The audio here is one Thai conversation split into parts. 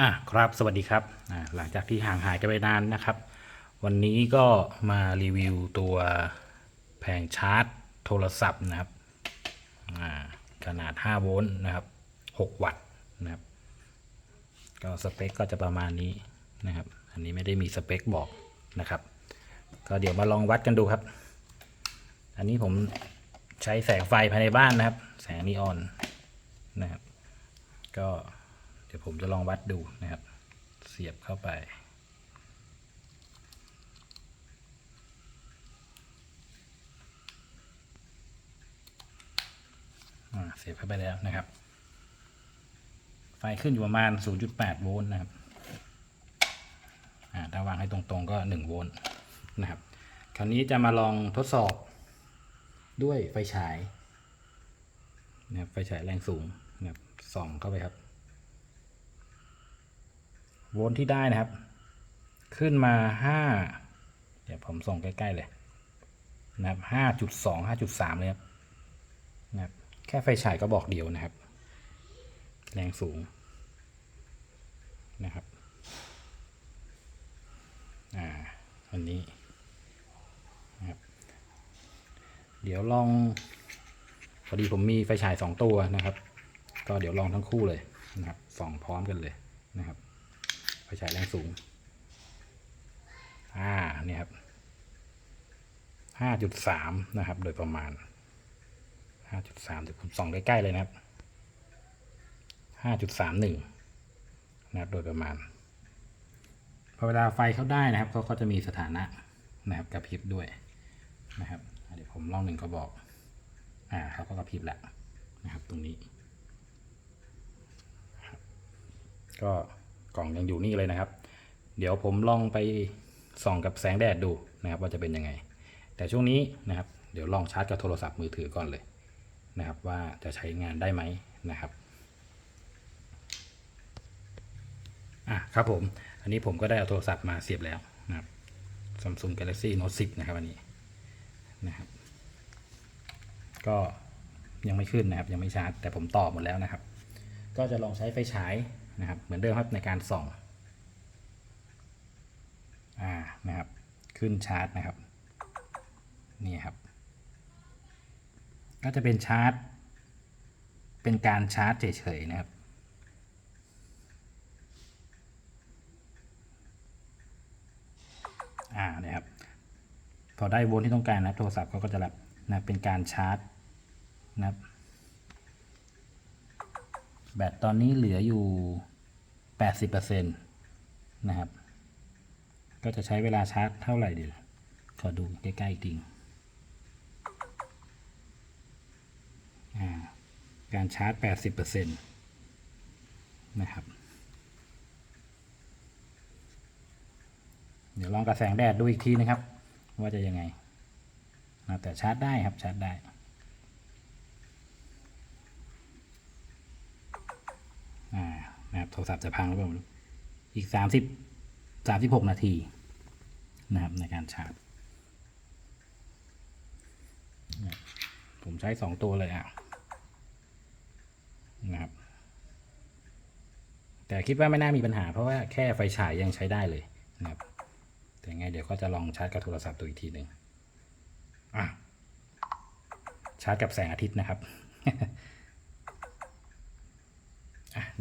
อะครับสวัสดีครับอ่าหลังจากที่ห่างหายกันไปนานนะครับ วันนี้ก็มารีวิวตัวแผงชาร์จโทรศัพท์นะครับอ่าขนาด 5 โวลต์นะครับ 6 วัตต์นะครับก็สเปคก็จะประมาณนี้นะครับ อันนี้ไม่ได้มีสเปคบอกนะครับ ก็เดี๋ยวมาลองวัดกันดูครับ อันนี้ผมใช้แสงไฟภายในบ้านนะครับ แสงนีออนนะครับ ก็ ดี๋ยวผมจะลองวัดดูนะครับ เสียบเข้าไป เสียบเข้าไปแล้วนะครับ ไฟขึ้นอยู่ประมาณ 0.8 โวลต์นะครับถ้าวางให้ตรงๆก็ 1 โวลต์นะครับ คราวนี้จะมาลองทดสอบด้วยไฟฉายนะครับไฟฉายแรงสูงนะครับส่องเข้าไปครับ โวลต์ที่ได้นะครับ ขึ้นมา 5 เดี๋ยวผมส่งใกล้ ๆ เลยนะครับ5.2 5.3 เลยครับนะครับ แค่ไฟฉายก็บอกเดียวนะครับ แรงสูงนะครับ อ่า อันนี้นะครับ เดี๋ยวลอง พอดีผมมีไฟฉายสองตัวนะครับ ก็เดี๋ยวลองทั้งคู่เลยนะครับ ส่องพร้อมกันเลยนะครับ ไฟฉายแรงสูง อ่า เนี่ยครับห้าจุดสามนะครับ โดยประมาณห้าจุดสามเดี๋ยวผมส่องใกล้ๆเลยนะครับห้าจุดสามหนึ่งนะครับ โดยประมาณ พอเวลาไฟเขาได้นะครับเขาก็จะมีสถานะนะครับกระพริบด้วยนะครับ เดี๋ยวผมลองหนึ่งก็บอก อ่าเขาก็กระพริบแล้วนะครับ ตรงนี้ ก็ กล่องยังอยู่นี่เลยนะครับ เดี๋ยวผมลองไปส่องกับแสงแดดดูนะครับ ว่าจะเป็นยังไง แต่ช่วงนี้นะครับ เดี๋ยวลองชาร์จกับโทรศัพท์มือถือก่อนเลยนะครับ ว่าจะใช้งานได้ไหมนะครับอะครับผม อันนี้ผมก็ได้เอาโทรศัพท์มาเสียบแล้วนะครับ Samsung Galaxy Note 10 นะครับอันนี้นะครับ ก็ยังไม่ขึ้นนะครับ ยังไม่ชาร์จ แต่ผมต่อหมดแล้วนะครับ ก็จะลองใช้ไฟฉาย นะครับ เหมือนเดิมครับในการส่องอ่านะครับ ขึ้นชาร์จนะครับนี่ครับ ก็จะเป็นชาร์จเป็นการชาร์จเฉยๆนะครับอ่าเนี่ยครับพอได้โวลต์ที่ต้องการนะโทรศัพท์เขาก็จะรับนะเป็นการชาร์จนะครับแบตตอนนี้เหลืออยู่ 80%นะครับ ก็จะใช้เวลาชาร์จเท่าไหร่เดี๋ยวขอดูใกล้ๆอีกทีอ่าการชาร์จ 80%นะครับ เดี๋ยวลองกระแสงแดดดูอีกทีนะครับ ว่าจะยังไง แต่ชาร์จได้ครับชาร์จได้ อ่านะครับ โทรศัพท์จะพังหรือเปล่าอีกสามสิบสามสิบหกนาทีนะครับในการชาร์จ ผมใช้สองตัวเลยอะนะครับแต่คิดว่าไม่น่ามีปัญหาเพราะว่าแค่ไฟฉายยังใช้ได้เลยนะครับแต่ไงเดี๋ยวก็จะลองชาร์จกับโทรศัพท์ตัวอีกทีหนึ่งอะชาร์จกับแสงอาทิตย์นะครับ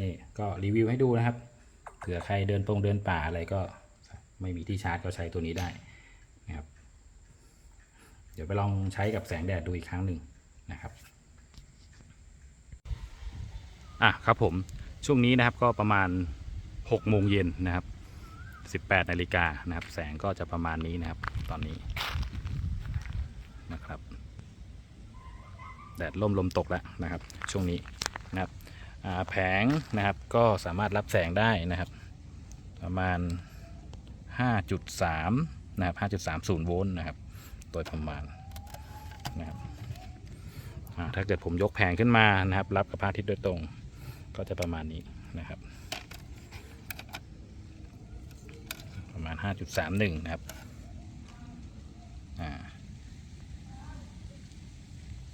นี่ก็รีวิวให้ดูนะครับเผื่อใครเดินตรงเดินป่าอะไรก็ไม่มีที่ชาร์จก็ใช้ตัวนี้ได้นะครับ เดี๋ยวไปลองใช้กับแสงแดดดูอีกครั้งหนึ่งนะครับอะครับผมช่วงนี้นะครับก็ประมาณ6โมงเย็นนะครับ18นาฬิกานะครับ แสงก็จะประมาณนี้นะครับ ตอนนี้นะครับ แดดล่มลมตกแล้วนะครับ ช่วงนี้นะครับ แผงนะครับก็สามารถรับแสงได้นะครับ ประมาณ 5.3 นะครับ 5.30 โวลต์นะครับ โดยประมาณนะครับถ้าเกิดผมยกแผงขึ้นมานะครับ รับกับพระอาทิตย์โดยตรงก็จะประมาณนี้นะครับ ประมาณ 5.31 นะครับ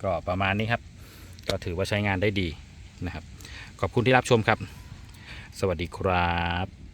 ก็ประมาณนี้ครับ ก็ถือว่าใช้งานได้ดี นะครับ ขอบคุณที่รับชมครับ สวัสดีครับ